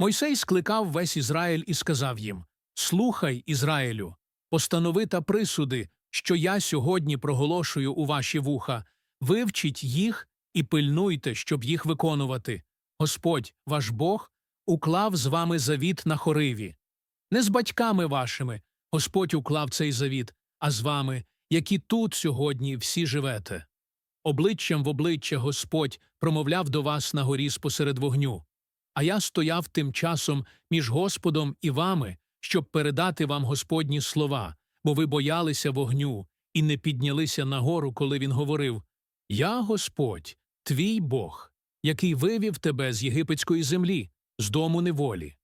Мойсей скликав весь Ізраїль і сказав їм Слухай, Ізраїлю, постанови та присуди, що я сьогодні проголошую у ваші вуха, вивчіть їх і пильнуйте, щоб їх виконувати. Господь, ваш Бог, уклав з вами завіт на хориві. Не з батьками вашими Господь уклав цей завіт, а з вами, які тут сьогодні всі живете. Обличчям в обличчя Господь промовляв до вас на горі спосеред вогню. А я стояв тим часом між Господом і вами, щоб передати вам Господні слова, бо ви боялися вогню і не піднялися нагору, коли він говорив Я Господь, твій Бог, який вивів тебе з єгипетської землі, з дому неволі.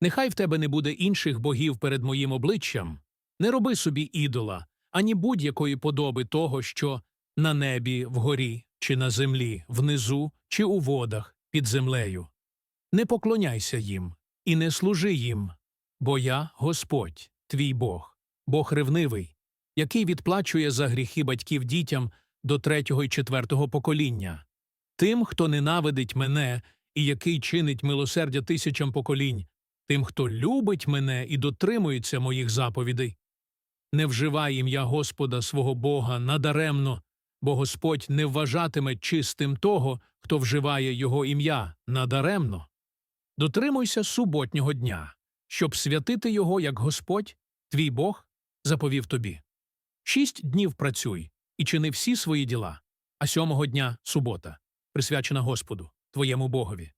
Нехай в тебе не буде інших богів перед моїм обличчям, не роби собі ідола, ані будь-якої подоби того, що на небі, вгорі, чи на землі, внизу, чи у водах, під землею. Не поклоняйся їм і не служи їм, бо я Господь, твій Бог, Бог ревнивий, який відплачує за гріхи батьків дітям до третього і четвертого покоління. Тим, хто ненавидить мене і який чинить милосердя тисячам поколінь, тим, хто любить мене і дотримується моїх заповідей. Не вживай ім'я Господа свого Бога надаремно, бо Господь не вважатиме чистим того, хто вживає його ім'я надаремно. Дотримуйся суботнього дня, щоб святити його, як Господь, твій Бог, заповів тобі. Шість днів працюй і чини всі свої діла, а сьомого дня субота, присвячена Господу, твоєму Богові.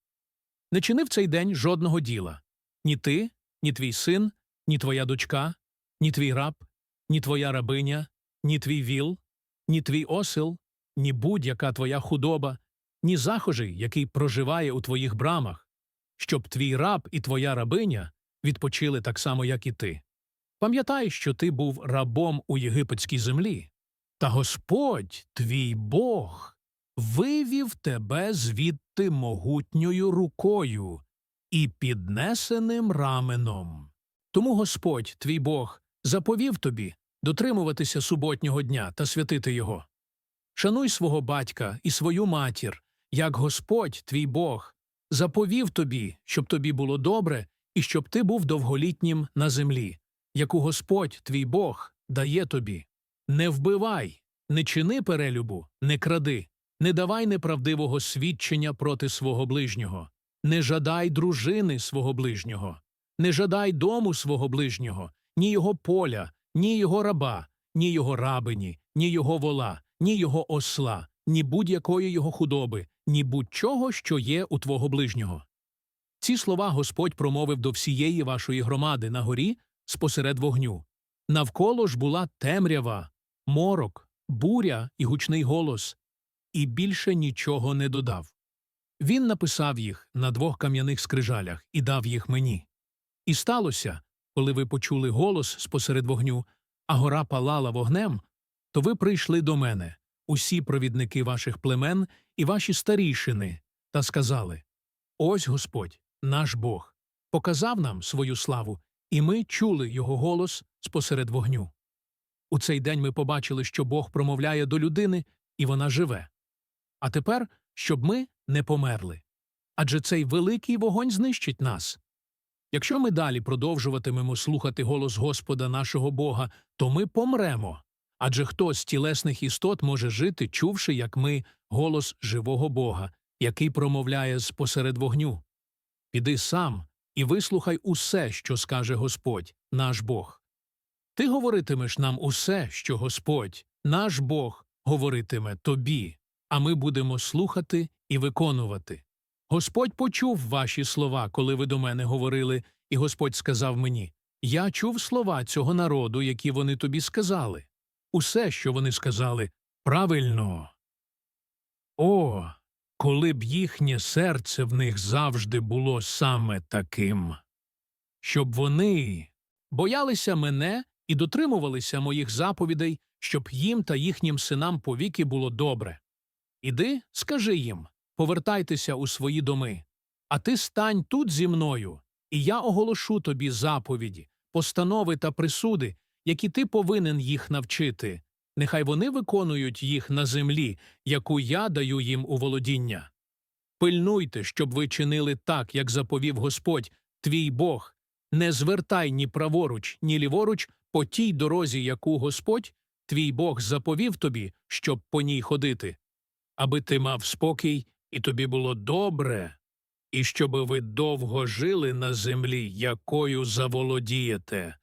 Не чини в цей день жодного діла ні ти, ні твій син, ні твоя дочка, ні твій раб, ні твоя рабиня, ні твій віл, ні твій осел, ні будь-яка твоя худоба, ні захожий, який проживає у твоїх брамах, щоб твій раб і твоя рабиня відпочили так само, як і ти. Пам'ятай, що ти був рабом у єгипетській землі, та Господь, твій Бог, вивів тебе звідти могутньою рукою і піднесеним раменом. Тому Господь, твій Бог, заповів тобі дотримуватися суботнього дня та святити його. Шануй свого батька і свою матір, як Господь, твій Бог, заповів тобі, щоб тобі було добре і щоб ти був довголітнім на землі, яку Господь, твій Бог, дає тобі. Не вбивай, не чини перелюбу, не кради, не давай неправдивого свідчення проти свого ближнього, не жадай дружини свого ближнього, не жадай дому свого ближнього, ні його поля, ні його раба, ні його рабині, ні його вола, ні його осла, ні будь-якої його худоби, ні будь-чого, що є у твого ближнього. Ці слова Господь промовив до всієї вашої громади на горі спосеред вогню. Навколо ж була темрява, морок, буря і гучний голос, і більше нічого не додав. Він написав їх на двох кам'яних скрижалях і дав їх мені. І сталося, коли ви почули голос спосеред вогню, а гора палала вогнем, то ви прийшли до мене, усі провідники ваших племен і ваші старішини, та сказали Ось Господь, наш Бог, показав нам свою славу, і ми чули його голос спосеред вогню. У цей день ми побачили, що Бог промовляє до людини, і вона живе. А тепер, щоб ми не померли. Адже цей великий вогонь знищить нас. Якщо ми далі продовжуватимемо слухати голос Господа нашого Бога, то ми помремо. Адже хто з тілесних істот може жити, чувши, як ми, голос живого Бога, який промовляє з посеред вогню? Піди сам і вислухай усе, що скаже Господь, наш Бог. Ти говоритимеш нам усе, що Господь, наш Бог, говоритиме тобі, а ми будемо слухати і виконувати. Господь почув ваші слова, коли ви до мене говорили, і Господь сказав мені Я чув слова цього народу, які вони тобі сказали. Усе, що вони сказали, правильно. О, коли б їхнє серце в них завжди було саме таким, щоб вони боялися мене і дотримувалися моїх заповідей, щоб їм та їхнім синам повіки було добре. Іди, скажи їм повертайтеся у свої доми, а ти стань тут зі мною, і я оголошу тобі заповіді, постанови та присуди, які ти повинен їх навчити. Нехай вони виконують їх на землі, яку я даю їм у володіння. Пильнуйте, щоб ви чинили так, як заповів Господь, твій Бог. Не звертай ні праворуч, ні ліворуч по тій дорозі, яку Господь, твій Бог, заповів тобі, щоб по ній ходити, аби ти мав спокій, і тобі було добре, і щоби ви довго жили на землі, якою заволодієте.